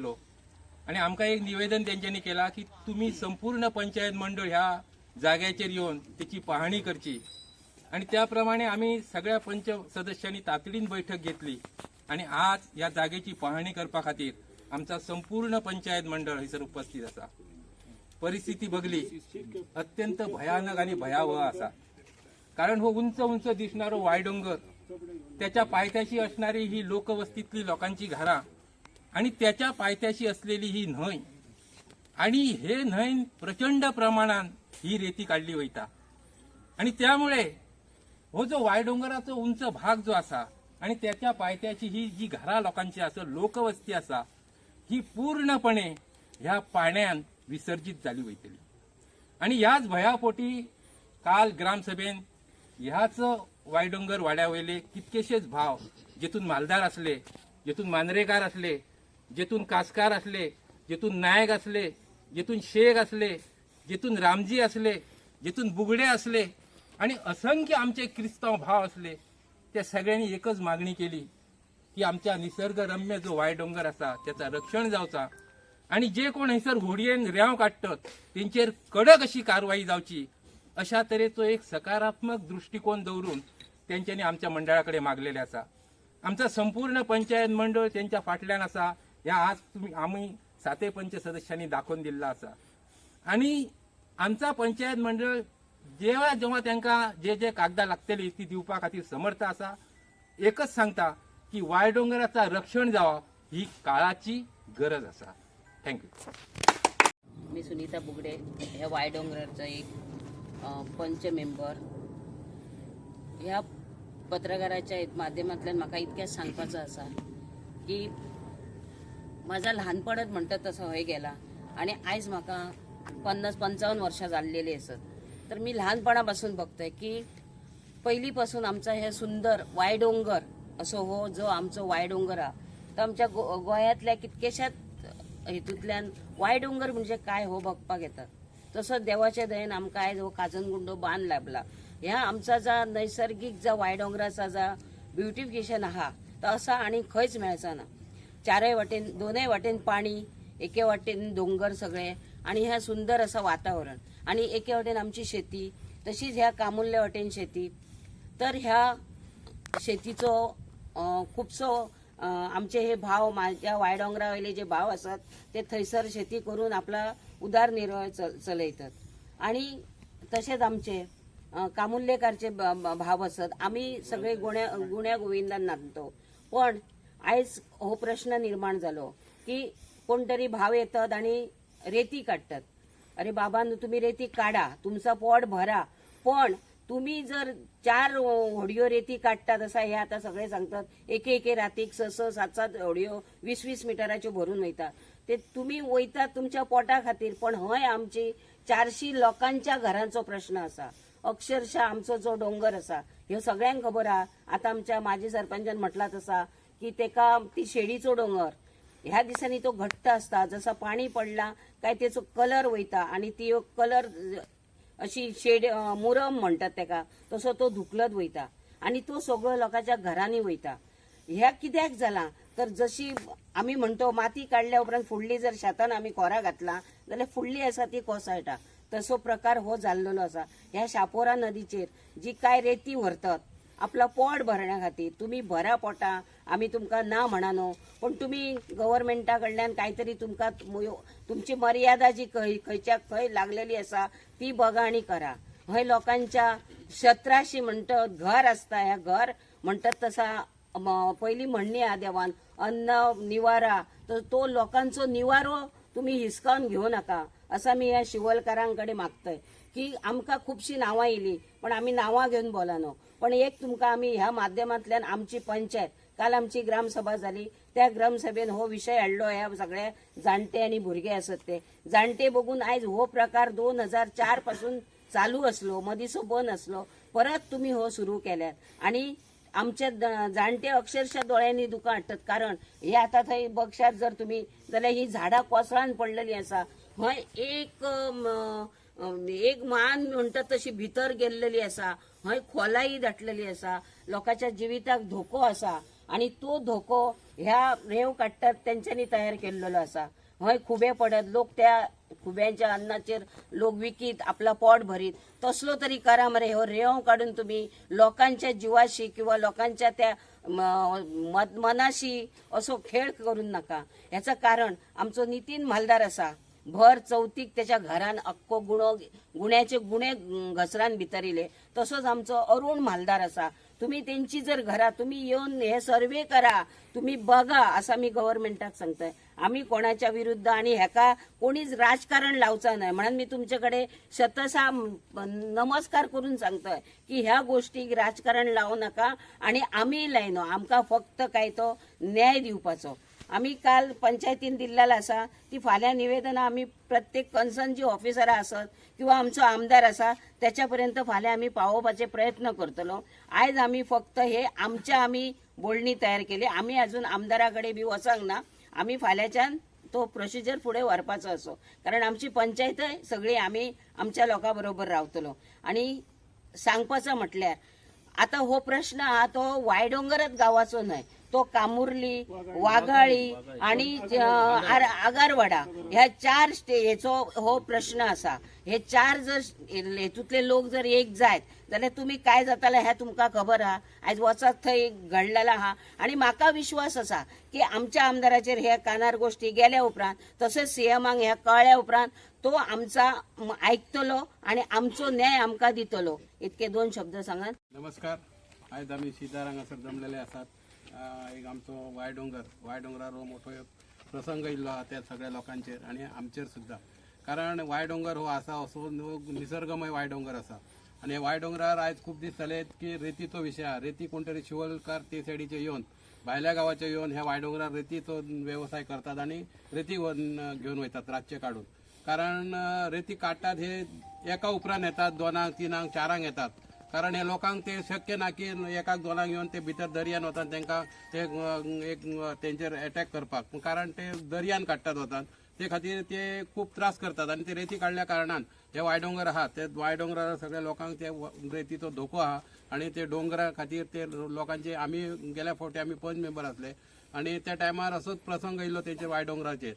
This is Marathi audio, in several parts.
गेलो आणि आमकां एक निवेदन तेंच्यांनी केला की तुम्ही संपूर्ण पंचायत मंडळ ह्या जाग्याचेर येवन त्याची पाहणी करची. आणि त्याप्रमाणे आम्ही सगळ्या पंच सदस्यांनी तातडीन बैठक घेतली. आणि आज या जागेची पाहणी करपा खातीर आमचा संपूर्ण पंचायत मंडळ हयसर उपस्थित असा. परिस्थिती बघली. अत्यंत भयानक आणि भयावह असा. कारण हो उंच उंच दिसणारो वायडोंगर त्याच्या पायथ्याशी असणारी ही लोकवस्तीतली लोकांची घरां आणि त्याच्या पायथ्याशी असलेली ही न्हंय. आणि हे न्हय प्रचंड प्रमाणात ही रेती काढली वयता आणि त्यामुळे हो जो वायडोंगराचो उंच भाग जो असा आणि त्याच्या पायथ्याची ही जी घरा लोकांची असा लोकवस्ती असा ही पूर्णपणे ह्या पाण्यान विसर्जित झाली वयतली आणि ह्याच भयापोटी काल ग्रामसभेन ह्याच वायडोंगर वाड्यावयले कितकेशेच भाव जेतून मालदार असले जेतून मांद्रेकार असले जेतून कासकार असले जेतून नायक असले जेतून शेख असले जेतून रामजी असले जेतून बुगडे असले आणि असंख्य आमचे क्रिस्तांव भाव असले त्या सगळ्यांनी एकच मागणी केली की आमच्या निसर्गरम्य जो वायडोंगर असा त्याचा रक्षण जावचा. आणि जे कोण हयसर होडयेन रेंव काडटात तेंचेर कडक अशी कारवाई जावची. अशा तरेचो एक सकारात्मक दृष्टिकोन दवरून त्यांच्यानी आमच्या मंडळाकडे मागलेले असा आमचा संपूर्ण पंचायत मंडळ त्यांच्या फाटल्यान असा ह्या आज तुम्ही आम्ही साते पंच सदस्यांनी दाखवून दिला असा. आणि आमचा पंचायत मंडळ जेव्हा जेव्हा त्यांना जे जे कागदां लागतली ती दिवपा खातीर समर्थ असा. एकच सांगता की वायडोंगराचा रक्षण जावा ही काळाची गरज असा. थँक्यू मी सुनीता बुगडे ह्या वायडोंगराचा एक पंच मेंबर. ह्या पत्रकाराच्या माध्यमातल्यान माध्यमांतल्यान म्हाका इतकेंच सांगपाचो आसा की माझा ल्हानपणच म्हणटा तसो हय गेला. आणि आयज म्हाका पन्नास पंचावन्न वर्सां जाल्लेली आसत तर मी ल्हानपणा पासून बघतोय की पहिलीपासून आमचा हे सुंदर वायडोंगर असो हो जो आमचो वायडोंगर हा तो आमच्या गो गोंयांतल्या कितकेशाच हेतूंतल्यान वायडोंगर म्हणजे काय हो बघपाक येतात तसो देवाच्या दयेन आमकां आयज हो काजनगुंडो बांद लाभला. ह्या आमचा जा नैसर्गिक जा वायडोंगराचा जा ब्युटिफिकेशन आहा तो असा आणि खंयच मेळचा ना. चारय वाटेन दोनही वाटेन पाणी एके वाटेन दोंगर सगळे आणि ह्या सुंदर असं वातावरण. आणि एके वाटेन आमची शेती तशीच ह्या कामुल्ल्या वाटेन शेती. तर ह्या शेतीचो खुबसो आमचे हे भाव माझ्या वायडोंगरा वयले जे भाव असतात ते थंयसर शेती करून आपला उदारनिर्वाह चल चलयतात. आणि तसेच आमचे कामुल्लेकारचे भाव असत आम्ही सगळे गुण्या गुण्या गोविंदान नांदतो पण आयज हो प्रश्न निर्माण जालो की कोणतरी भाव येतात आणि रेती काढतात. अरे बाबा तुम्ही रेती काढा तुमचा पोट भरा. पण तुम्ही जर चार होडयो रेती काढतात असा हे आता सगळे सांगतात. एके एके रातीक स स सात सात होडयो वीस वीस मिटराच्यो भरून वयतात ते तुम्ही वयतात तुमच्या पोटा खातीर पण हय आमची चारशी लोकांच्या घरांचो प्रश्न असा. अक्षरशः आमचो जो डोंगर असा ह्यो सगळ्यांक खबर आहा आता आमच्या माजी सरपंचान म्हटला तसा की तेका ती शेडीचो डोंगर. ह्या दिसांनी तो घट्ट असता जसा पाणी पडला काय तेचो कलर वयता आणि ती कलर अशी शेड मुरम म्हणतात तेका. तसो तो धुकलत वयता आणि तो सगळो लोकांच्या घरांनी वयता. ह्या कित्याक जाला? तर जशी आम्ही म्हणतो माती काढल्या उपरांत फुडली जर शेतान आम्ही कोरा घातला जाल्यार फुडली आसा ती कोसळटा. तसो प्रकार हो जाल्लेलो आसा. ह्या शापोरा नदीचेर जी काय रेती व्हरतात आपला पोट भरण्या खातीर तुम्ही भरा पोटा. आम्ही तुमकां ना म्हणा पण तुम्ही गव्हर्मेंटा कडल्यान काहीतरी तुमकां तुमची मर्यादा जी खंय खंयच्या खंय लागलेली आसा ती बघा आणि करा. हय लोकांच्या शत्राशी म्हणतात घर असता ह्या घर म्हणतात तसा पहिली म्हणणी हा देवान अन्न निवारा तर तो लोकांचो निवारो तुम्ही हिसकावून घेऊ नका असं मी या शिवलकारांकडे मागतोय. की आमकां खुबशीं नांवां येयलीं पण आमी नांवां घेवन बोलानो. पण एक तुमकां आमी ह्या माध्यमांतल्यान आमची पंचायत काल आमची ग्रामसभा झाली त्या ग्रामसभेन हो विशय हाडलो ह्या सगळे जाणटे आनी भुरगे आसत ते. जाणटे बघून आयज हो प्रकार दोन हजार चारपासून चालू असलो मदींचो बंद असलो परत तुम्ही हो सुरू केल्यात. आणि आमचे जाणटे अक्षरशः दोळ्यांनी दुकां हाडटात कारण हे आता थंय बक्षात जर तुम्ही जाल्यार ही झाडां कोसळान पडलेली आसा हय एक एक मान म्हणटात तशी भितर गेल्लेली आसा हय खोलाय दाटलेली आसा लोकांच्या जिविताक धोको आसा आणि तो धोको ह्या रेव काडटात तेंच्यांनी तयार केल्लेलो आसा हय खुबे पडत लोक त्या खुब्यांच्या अन्नाचेर लोक विकीत आपला पोट भरीत. तसलो तरी करा मरे हो रेव काढून तुम्ही लोकांच्या जिवाशी किंवा लोकांच्या त्या म- मनाशी असो खेळ करून नका. ह्याचं कारण आमचो नितीन म्हालदार असा. भर चौतीक त्याच्या घरान अक्को गुणो गुण्याचे गुणे घसरान भितरिले तसोच आमचो अरुण म्हालदार असा. तुम्ही त्यांची जर घरा तुम्ही येऊन हे सर्वे करा तुम्ही बघा असं मी गव्हर्नमेंटाक सांगतोय. आम्ही कोणाच्या विरुद्ध आणि हेका कोणीच राजकारण लावचा नाही. म्हणून मी तुमच्याकडे शतसा नमस्कार करून सांगतोय की ह्या गोष्टीक राजकारण लावू नका आणि आम्ही लायनो आमका फक्त काय तो न्याय दिवपाचो आम्ही काल पंचायतीन दिल्लेला असा ती फाल्यां निवेदनां आम्ही प्रत्येक कन्सर्न जी ऑफिसरां आसत किंवा आमचो आमदार असा त्याच्यापर्यंत फाल्यां आम्ही पावोवपाचे प्रयत्न करतलो. आयज आम्ही फक्त हे आमच्या आम्ही बोलणी तयार केली. आम्ही अजून आमदाराकडे बी वचांक ना आम्ही फाल्यांच्यान तो प्रोसिजर फुडें व्हरपाचो असो. कारण आमची पंचायतय सगळी आम्ही आमच्या लोकां बरोबर रावतलो. आणि सांगपाचो म्हटल्यार आता हो प्रश्न हा तो वायडोंगरच गावाचो न्हय तो कामुर्ली वाघाळी. आणि आगारवाडा. ह्या चार स्टे हेचो हो प्रश्न असा हे चार जर हेतूतले लोक जर एक जायत जाल्यार तुम्ही काय जाताले हे तुमकां खबर आहा आयज वचत थंय घडलेला आहा आणि म्हाका विश्वास असा की आमच्या आमदाराचेर हे कानार गोष्टी गेल्या उपरांत तशेंच सीएमाक हे कळ्ळ्या उपरांत तो आमचा आयकतलो आणि आमचो न्याय आमकां दितलो. इतके दोन शब्द सांगात नमस्कार. आयज आमी शिदार हांगासर जमलेले आसात एक आमचो वाय डोंगर वाय डोंगरार हो मोठो एक प्रसंग येयल्लो आहा त्या सगळ्या लोकांचेर आनी आमचेर सुद्दां कारण वाय डोंगर हो आसा असो निसर्गमय वाय डोंगर आसा. आनी वाय डोंगरार आयज खूब दीस जाले की रेतीचो विशय रेती कोण तरी शिवलकार ते सायडीचे येवन भायल्या गांवाचे येवन ह्या वाय डोंगरार रेतीचो व्यवसाय करतात आनी रेती व्हरून घेवन वयतात रातचे काडून कारण रेती काडटात हे एका उपरांत येतात दोनांक तिनांक चारांक येतात. कारण हे लोकांक ते शक्य ना की एकाक दोनांक येवन ते भितर दर्यान वतात तांकां ते एक तेंचेर अटॅक करपाक. कारण ते दर्यान काडटात वतात ते खातीर ते खूब त्रास करतात आनी ते रेती काडल्या कारणान हे वायडोंगर आहा ते वायडोंगरार सगळ्या लोकांक ते रेतीचो धोको आहा आनी ते डोंगरा खातीर ते लोकांचे आमी गेल्या फावटी आमी पंच मेंबर आसले आनी त्या टायमार असोच प्रसंग येयलो तेंचे वायडोंगराचेर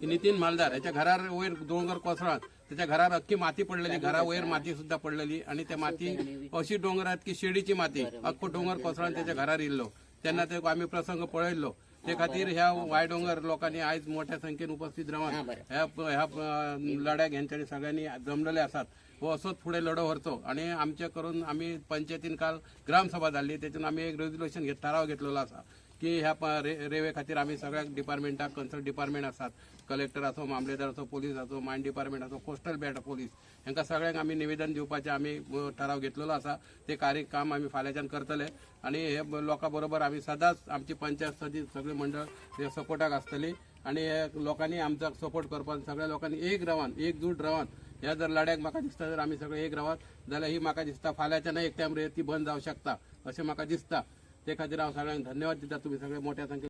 नितीन मालदार याच्या घरार वयर डोंगर कोसळात त्याच्या घरार अख्खी माती पडलेली घरा वयर माती सुद्धा पडलेली आणि त्या माती अशी डोंगरात की शेडीची माती अख्खो डोंगर कोसळून त्याच्या घरार येयल्लो तेन्ना ते आम्ही प्रसंग पळयल्लो ते खातीर ह्या वाय डोंगर लोकांनी आयज मोठ्या संख्येन उपस्थित रावन ह्या ह्या अं, लढ्याक हेंच्यांनी सगळ्यांनी जमलेले आसात हो असोच फुडें लढो व्हरचो आणि आमचे करून आम्ही पंचायतीन काल ग्रामसभा धाडली तेतून आम्ही एक रेझोल्युशन घेत ठराव घेतलेलो आसा की ह्या रेवे खातीर आमी सगळ्या डिपार्टमेंटाक कन्सर्न डिपार्टमेंट आसात कलेक्टर असो मामलेदार असो पोलीस असो मायन डिपार्टमेंट असो कोस्टल बॅट पोलीस हांकां सगळ्यांक आमी निवेदन दिवपाचें आमी ठराव घेतलेलो आसा ते कार्य काम आमी फाल्यांच्यान करतले. आनी हे लोकां बरोबर आमी सदांच आमची पंचायत सदी सगळे मंडळ हे सपोर्टाक आसतली आनी हे लोकांनी आमचा सपोर्ट करपाक सगळ्या लोकांनी एक रवान एकजूट रवान. ह्या जर लढ्याक म्हाका दिसता जर आमी सगळे एक रावत जाल्यार ही म्हाका दिसता फाल्यांच्यान एक टायम ती बंद जावं शकता अशें म्हाका दिसता. ते खातीर हांव सगळ्यांक धन्यवाद दिता तुमी सगळे मोठ्या संख्येन.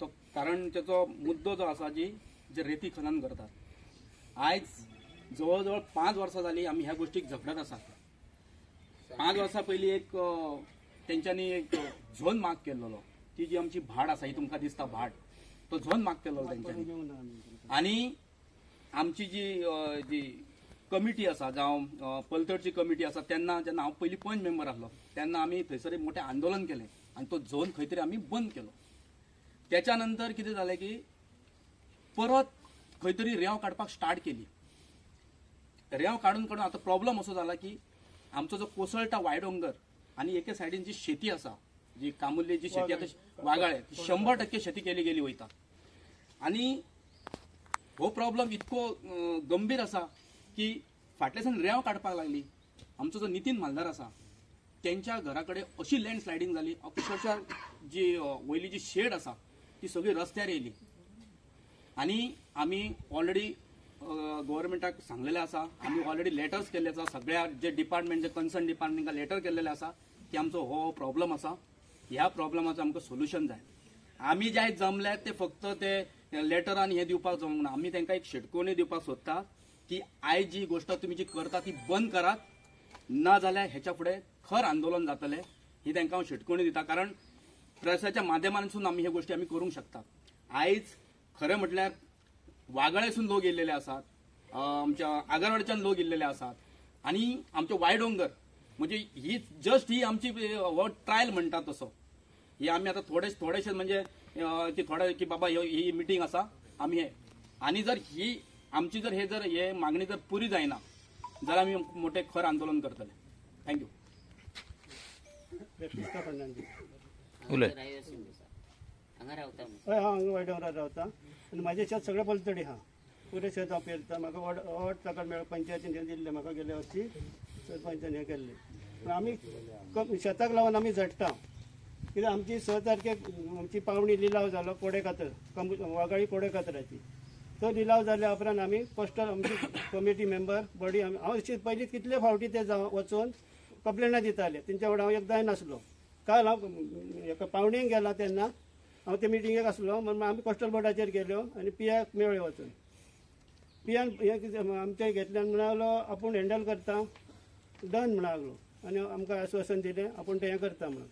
तो कारण त्याचो मुद्दो जो आसा जी जे रेती खनन करतात. आयज जवळजवळ पांच वर्सां जाली आमी ह्या गोष्टीक झगडत आसात पांच वर्सां पयलीं एक त्यांच्यानी एक झोन मार्क केल्लो. ती जी आमची भाट आसा ही तुमकां दिसता भाट तो झोन मार्क केल्लो त्यांच्यानी. आनी आमची जी जी कमिटी आसा जावं पलतडची कमिटी आसा तेन्ना जेन्ना हांव पयलीं पंच मेंबर आसलो तेन्ना आमी थंयसर एक मोठें आंदोलन केलें. आनी तो झोन खंय तरी आमी बंद केलो. त्याच्यानंतर कितें जालें की परत खंय तरी रेंव काडपाक स्टार्ट केली. रेंव काडून काडून आतां प्रॉब्लम असो जाला की आमचो जो कोसळटा वायडोंगर आनी एके सायडीन जी शेती आसा जी कामुल्ली जी शेती आतां वागाळे ती शंबर टक्के शेती केली गेली वयता आनी हो प्रॉब्लेम इतको गंभीर आसा की फाटल्या दिसांनी रेंव काडपाक लागली. आमचो जो नितीन मालदार आसा त्यांच्या घरा कडेन अशी लँड स्लायडींग जाली अक्षरशः जी वयली जी शेड आसा ती सगळी रस्त्यार येयली आनी आमी ऑलरेडी गव्हर्मेंटाक सांगलेले आसा आमी ऑलरेडी लेटर्स केल्ले आसा सगळ्या जे डिपार्टमेंट जे कन्सर्न डिपार्टमेंटाक लेटर केलेले आसा की आमचो हो, हो प्रॉब्लम आसा ह्या प्रॉब्लमाचो आमकां सोल्युशन जाय. आमी जे आयज जमल्यात ते फक्त ते लेटरान हे दिवपाक जमूंक ना आमी तांकां एक शिटकोणी दिवपाक सोदता की आयज जी गोष्ट तुमी जी करता ती बंद करात ना जाल्यार ह्याच्या फुडें खर आंदोलन जातलें ही तांकां हांव शिटकोणी दिता. कारण प्रेसाच्या माध्यमांसून आम्ही हे गोष्टी आम्ही करूंक शकतात आयज खरें म्हटल्यार वागळेसून लोक येयलेले आसात आमच्या आगरवाडच्यान लोक येयलेले आसात आणि आमचे वायडोंगर म्हणजे ही जस्ट ही आमची हो ट्रायल म्हणटात तसो. ही आम्ही आता थोडे थोडेशे म्हणजे की थोडे की बाबा ह्यो- ही मिटींग आसा आम्ही हे. आणि जर ही आमची जर हे जर हे मागणी जर पुरी जायना जाल्यार आम्ही मोठे खर आंदोलन करतले. थँक्यू हय हांव हांगा वायडोंगरार रावता आनी म्हाजें शेत सगळें पलतडी हा. पुरे शेत हांव पेरता म्हाका व्हड व्हड ताका मेळ पंचायतीन हें दिल्लें म्हाका गेल्या वर्सी सरपंचान हें केल्लें पूण आमी कम- शेताक लावून आमी झडटा कित्याक आमची स तारखेक आमची पावणी लिलाव जालो कोडे कातर कम- वागाळी कोडे कातराची तो लिलाव जाल्या उपरांत आमी पोस्टल आमची कमिटी मेंबर बॉडी आमी हांव अशी पयलीं कितले फावटी ते जावं वचून कंप्लेनां दिताले तेंच्या वांगडा हांव एकदांय नासलो. काल हांव हेका पावणेक गेला तेन्ना हांव ते मिटिंगेक आसलो म्हणून आमी कॉस्टल बोर्डाचेर गेल्यो आनी पियाक मेळ्यो वचून. पियान हें आमचे घेतल्यान म्हणालो आपूण हँडल करता. डन म्हणा लागलो आनी आमकां आश्वासन दिलें आपूण तें हें करता म्हणून.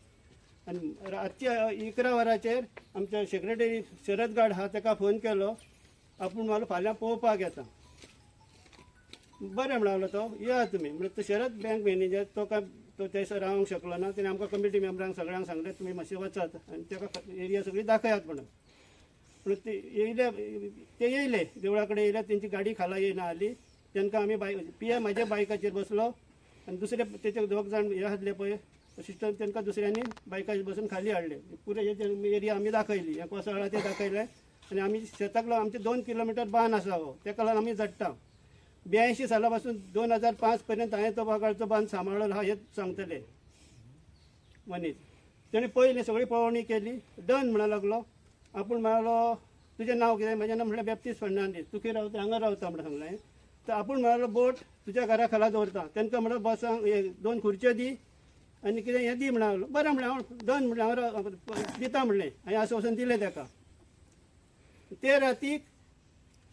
आनी रातच्या इकरा वरांचेर आमच्या सेक्रेटरी शरद गाड आहा ताका फोन केलो आपूण म्हाका फाल्यां पळोवपाक येता. बरें म्हणालो तो या तुमी म्हणल्यार तो शरद बँक मॅनेजर तो काय तो थंयसर रावंक शकलो ना तेणें आमकां कमिटी मेंबरांक सगळ्यांक सांगलें तुमी मातशें वचात आनी ताका एरिया सगळी दाखयात म्हणून. पूण ते येयले ते येयले देवळा कडेन येयले तेंची गाडी खाला येयना आली. तेंकां आमी बाय पिया म्हाज्या बायकाचेर बसलो. आनी दुसरे तेचे दोग जाण हे आसले पळय असिस्टंट तेंकां दुसऱ्यांनी बायकाचेर बसून खाली हाडले. पुरे हेचे एरिया आमी दाखयली हे कोसळ्ळा ते दाखयले आनी आमी शेताक लागून आमचे दोन किलोमिटर बांद आसा हो तेका लागून आमी झडटा ब्याऐंशी साला पासून दोन हजार पांच पर्यंत हांवें तो बागाळचो बांद सांबाळलो हा हे सांगतले. मनीस तेणें पयलीं सगळी पळोवणी केली डन म्हणा लागलो. आपूण म्हणालो तुजें नांव कितें म्हजें नांव म्हणल्यार बॅप्तीस फर्नांडीस तूं रावता हांगा रावता म्हणून सांगलें तर आपूण म्हणालो बोट तुज्या घरा खाला दवरता तेंकां म्हणलो बसांक दोन खुर्च्यो दी. आनी कितें हें दी म्हणा लागलो बरें म्हणलें हांव डन म्हणलें हांव दिता म्हणलें. हांवें आश्वासन दिलें ताका ते रातीक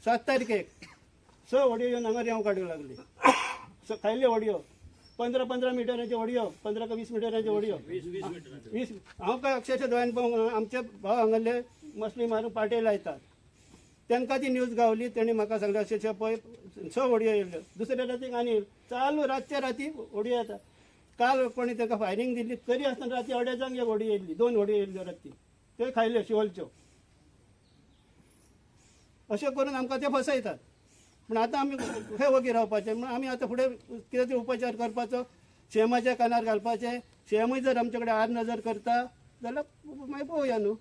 सात तारखेक स व्हडयो येवन हांगा रेंव काडूंक लागली. स खायल्यो व्हडयो पंदरा पंदरा मिटराच्यो व्हडयो पंदरा का वीस मिटराच्यो व्हडयो वीस हांव काय अक्षरशः दोळ्यान पळोवंक आमचे भाव हांगाले मुस्लीम मारून पाटे लायतात तांकां ती न्यूज गावली तेणी म्हाका सांगलें अशें पळय स व्हडयो येयल्यो दुसऱ्या रातीक आनी चालू रातच्या राती व्हडयो येता काल कोणी ताका फायरींग दिल्ली तरी आसतना राती अडेजांक एक व्हडी येयल्ली दोन व्हडयो येयल्ल्यो राती त्यो खायल्यो शिवलच्यो अशें करून आमकां ते फसयतात पूण आतां आमी खंय वगी रावपाचें. म्हण आमी आतां फुडें कितें तरी उपचार करपाचो शेमाच्या कानार घालपाचें. शेमूय जर आमचे कडेन आड नजर करता जाल्यार मागीर पळोवया न्हू